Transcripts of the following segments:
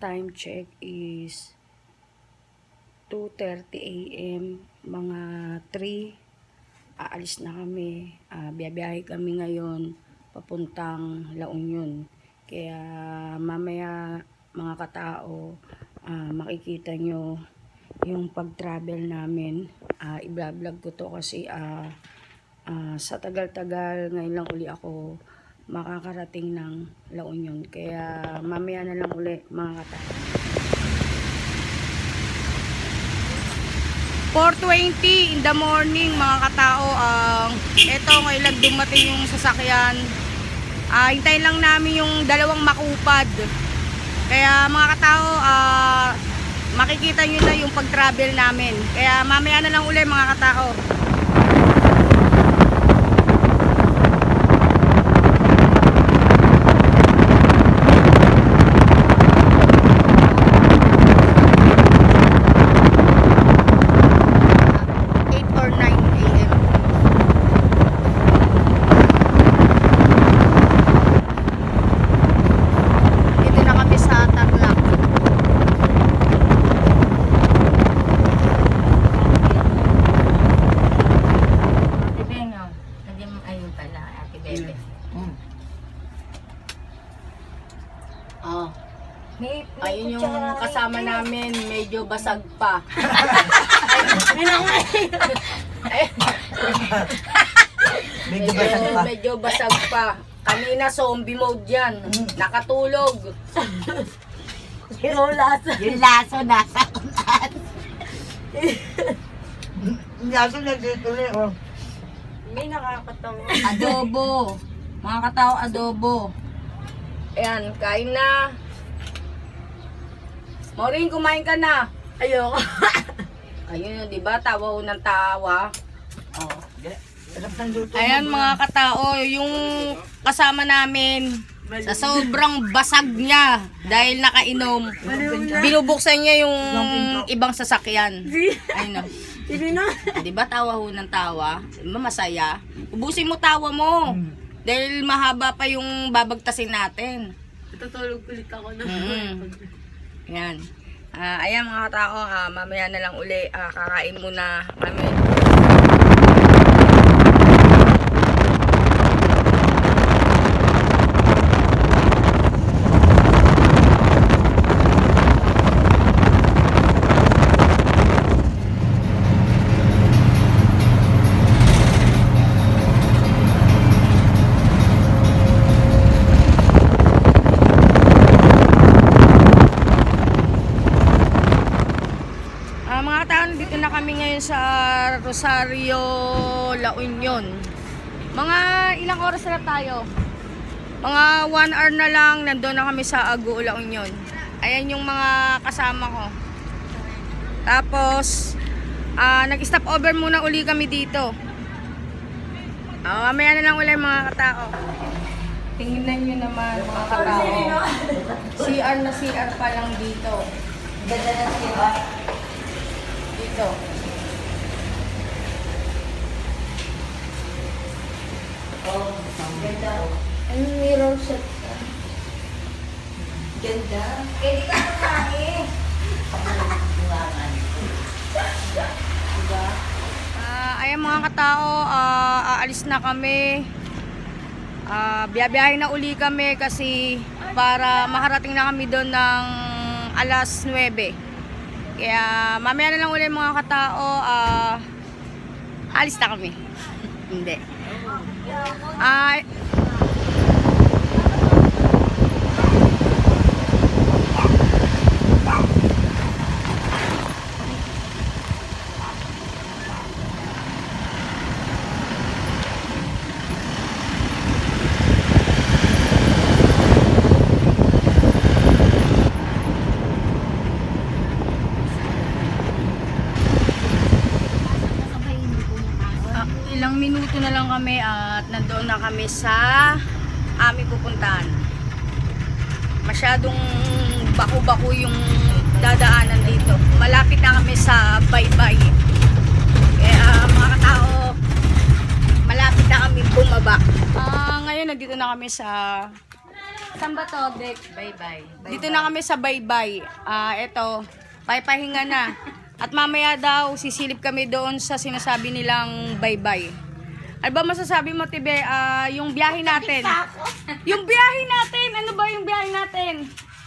time check is 2.30 a.m. Mga 3, aalis na kami. Ah, biyabiyahe kami ngayon papuntang La Union. Kaya mamaya mga katao, ah, makikita nyo yung pag-travel namin. Ah, i-vlog ko to kasi ah, ah, sa tagal-tagal ngayon lang uli ako makakarating ng La Union. Kaya mamaya na lang uli mga katao. 4.20 in the morning mga katao. Ang eto ngayon lang dumating yung sasakyan. Ah hintayin lang namin yung dalawang makupad kaya mga katao ah makikita nyo na yung pag travel namin. Kaya mamaya na lang uli mga katao Eight or 9 a.m. Dito na kami sa Tarlac. Ate Bengo, nandiyan ayun pala, Ate Bebe. Mm. Oh, May, may ayun yung kutsara kasama rin. namin, medyo basag pa. Medyo basag pa. medyo basag pa. Kanina zombie mode yan. Nakatulog. Yung laso. Yung laso nasa unan. Hindi ako nagtituloy, oh. May nakakatawa. Adobo. Mga katao, adobo. Ayan, kain na. Maureen, kumain ka na. Ayoko. Ayun, di ba? Tawa ko ng tawa. Oh. Luto. Ayan mga katao, yung kasama namin sa sobrang basag niya dahil nakainom, binubuksan niya yung ibang sasakyan. Ayun na. Di ba tawa ho ng tawa? Masaya? Ubusin mo tawa mo. Dahil mahaba pa yung babagtasin natin. Tutulog ulit ako na. Mm. Yan. Ah, ayan mga tao, ah, mamaya na lang uli ah, kakain muna kami. Ngayon sa Rosario, La Union. Mga ilang oras na tayo? Mga 1 hour na lang, nandun na kami sa Agu, La Union. Ayan yung mga kasama ko. Tapos, ah, nag-stop over muna uli kami dito. Ah, mamaya na lang uli mga katao. Tingnan nyo naman mga katao. CR na CR pa lang dito. Ganda na siya. Dito. Oh, ganda. Anong mirror set ka? Ganda. Pwede ka kumain. Diba? Ah, ayan mga katao, ah, aalis na kami. Ah, biyabiyahe na uli kami kasi para makarating na kami doon ng alas 9. Kaya mamaya na lang uli mga katao, ah, alis na kami. Hindi. Ah, Ah, ilang minuto na lang kami at nandoon na kami sa aming pupuntahan. Masyadong bako-bako yung dadaanan dito. Malapit na kami sa baybay. Kaya mga katao, malapit na kami bumaba. Ah, ngayon nandito na kami sa Saan ba to, Dek? Bye-bye. Dito na kami sa baybay. Ah, eto, papahinga na. At mamaya daw, sisilip kami doon sa sinasabi nilang baybay. Ano ba masasabi mo, Tibe? Ah, yung biyahe natin. Yung biyahe natin! Ano ba yung biyahe natin?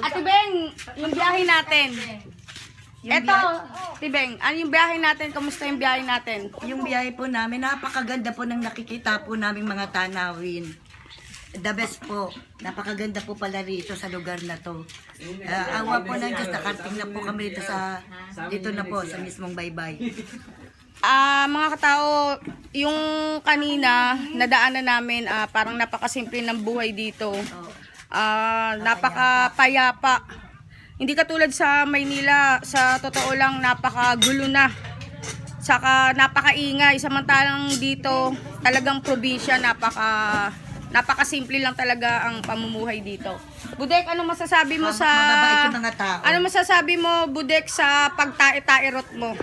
Ate Beng, yung biyahe natin. Eto, Tibeng, ano yung biyahe natin? Kamusta yung biyahe natin? Yung biyahe po namin, napakaganda po ng nakikita po naming mga tanawin. The best po. Napakaganda po pala rito sa lugar na to. Ah, awa po ng Diyos, nakarating na po kami dito sa, dito na po, sa mismong baybay. Ah, mga katao, yung kanina nadaanan namin, ah, parang napakasimple ng buhay dito. Ah, napakapayapa. Hindi katulad sa Maynila, sa totoo lang napakagulo na. Saka napakaingay samantalang dito talagang probinsya napaka napakasimple lang talaga ang pamumuhay dito. Budek, ano masasabi mo sa Mababait yung mga tao. Ano masasabi mo, Budek, sa pagtae-taerot mo?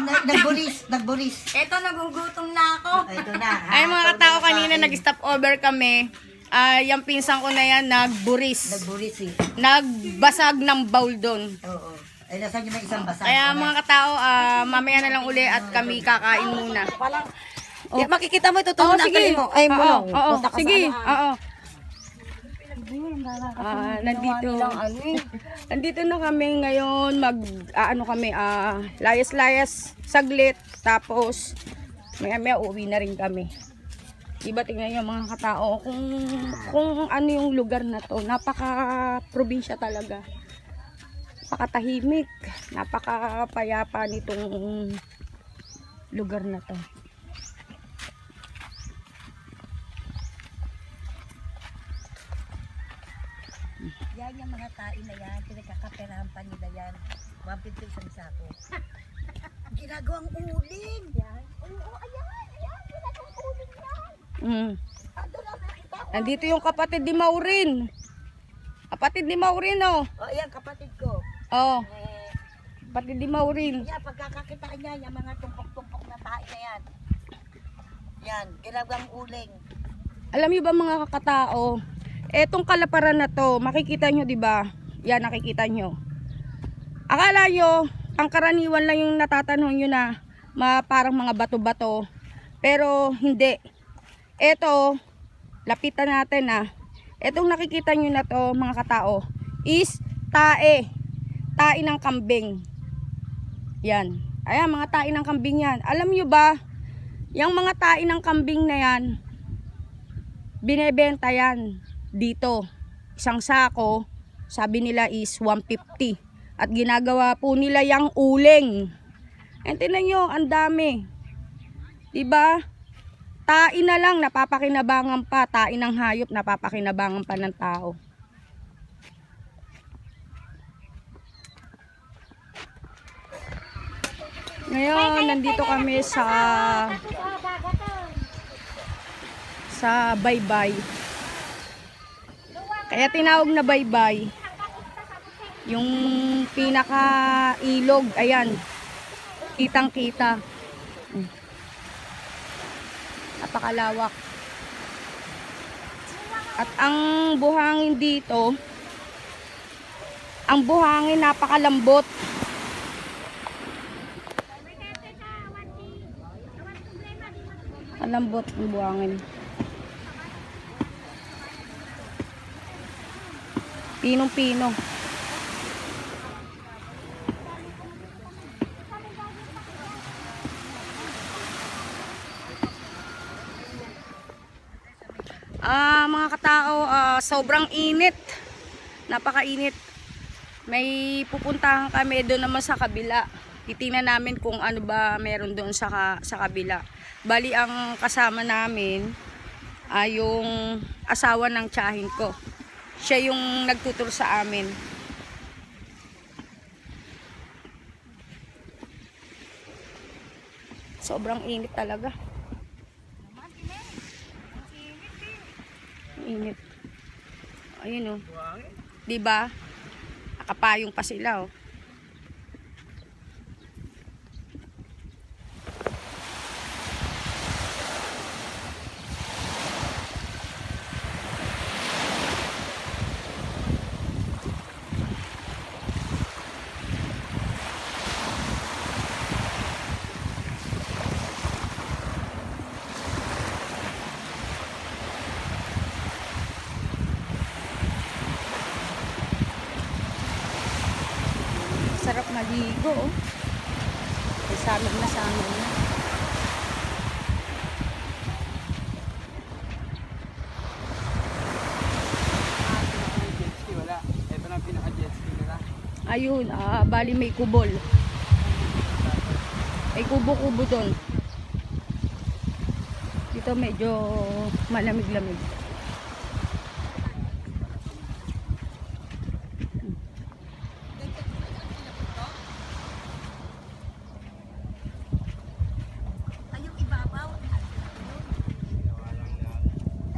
Na- nagburis, nagburis. Eto, nagugutom na ako. Ito na. ha? Ay mga Ito katao kanina kain. nag-stop over kami. Ah, yung pinsan ko na yan nagburis. Nagburis eh. Nagbasag ng bowl doon. Oo. Ay, nasa nyo na isang basa. Kaya mga katao, ah, mamaya na lang uli at kami kakain muna. Oh. makikita mo ito, Oo, tulong sige. mo. Ay, mo Oo, lang. oo, Punta ka sa sige. ano, ah. Oo. Ah, nandito. Nandito na kami ngayon mag ah, ano kami ah layas-layas saglit tapos maya maya uwi na rin kami. Iba tingnan niyo mga katao kung kung ano yung lugar na to. Napaka probinsya talaga. Napakatahimik, napakapayapa nitong lugar na to. Yan yung mga tain na yan, pinagkakaperahan pa nila yan. 150 isang sako. Ginagawang uling. Yan. Oo, ayan, ayan, ginagawang uling yan. Mm. Ko. Nandito yung kapatid ni Maureen. Kapatid ni Maureen, oh. O, ayan, kapatid ko. Oh, Eh, kapatid ni Maureen. yan, pagkakakitaan niya, yung mga tumpok-tumpok na tain na yan. Yan, ginagawang uling. Alam niyo ba mga kakatao, etong kalaparan na to, makikita nyo 'di ba? Yan nakikita nyo. Akala nyo, ang karaniwan lang yung natatanong nyo na ma, parang mga bato-bato. Pero hindi. Eto, lapitan natin ah. Etong nakikita nyo na to mga katao is tae. Tae ng kambing. Yan. Ayan, mga tae ng kambing yan. Alam nyo ba, yung mga tae ng kambing na yan, binebenta yan dito. Isang sako, sabi nila is 150. At ginagawa po nila yung uling. And tinan nyo, ang dami. Diba? Tain na lang, napapakinabangan pa. Tain ng hayop, napapakinabangan pa ng tao. Ngayon, nandito kami sa sa baybay. Kaya tinawag na baybay. Yung pinaka ilog, ayan. Kitang kita. Mm. Napakalawak. At ang buhangin dito, ang buhangin napakalambot. Ang buhangin. Pinong-pino. Ah, mga katao, ah, sobrang init. Napakainit. May pupuntahan kami doon naman sa kabila. Titingnan namin kung ano ba meron doon sa ka- sa kabila. Bali ang kasama namin ay yung asawa ng tiyahin ko. Siya yung nagtuturo sa amin. Sobrang init talaga. Init. Ayun oh. 'Di ba? Nakapayong pa sila oh. Naliligo. May salog na salog na. Ayun, ah, bali may kubol. May kubo-kubo doon. Dito medyo malamig-lamig. Ay, yung ibabaw.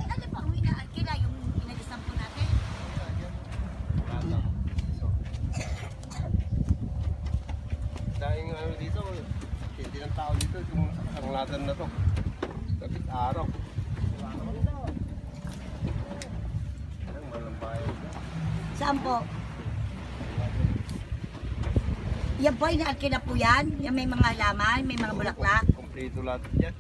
Ay, ano pa ang inaakila yung inagisan po natin? Dahil ano dito, hindi ng tao dito, yung sanglatan na to. Kapit araw. Saan po? Yan po, inaakila po yan. Yan may mga laman, may mga bulaklak. Kompleto lahat yan.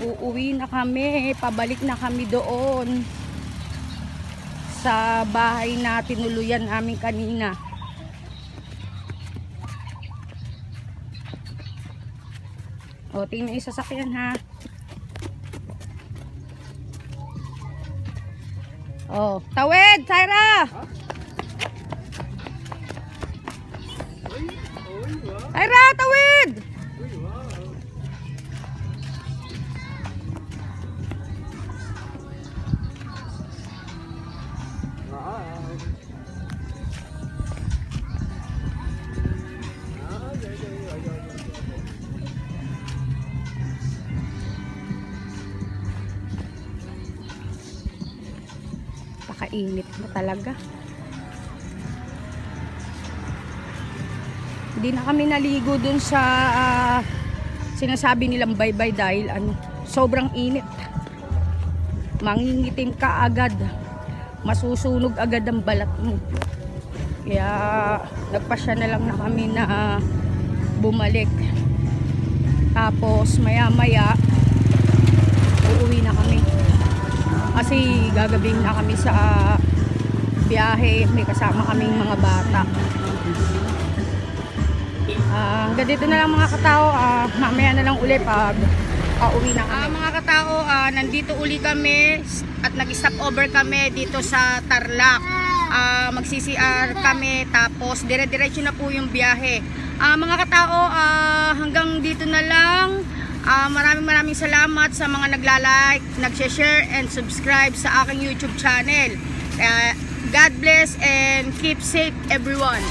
Uuwi na kami, pabalik na kami doon sa bahay na tinuluyan namin kanina. O, tingnan yung sasakyan ha. Oh, tawid, Tyra! Tyra, tawid! Pakainit na talaga. Hindi na kami naligo dun sa ah, sinasabi nilang bye-bye dahil ano, sobrang init. Mangingitim ka agad. Masusunog agad ang balat mo. Kaya nagpasya na lang na kami na ah, bumalik. Tapos maya-maya uuwi Kasi gagabing na kami sa biyahe. May kasama kaming mga bata. Ah, hanggang dito na lang mga katao. Ah, mamaya na lang uli pag pauwi na kami. mga katao, ah, nandito uli kami at nag-stop over kami dito sa Tarlac. Ah, mag-CCR kami tapos dire-diretso na po yung biyahe. Ah, mga katao, ah, hanggang dito na lang. Ah, maraming maraming salamat sa mga nagla-like, nag-share and subscribe sa aking YouTube channel. Kaya God bless and keep safe everyone.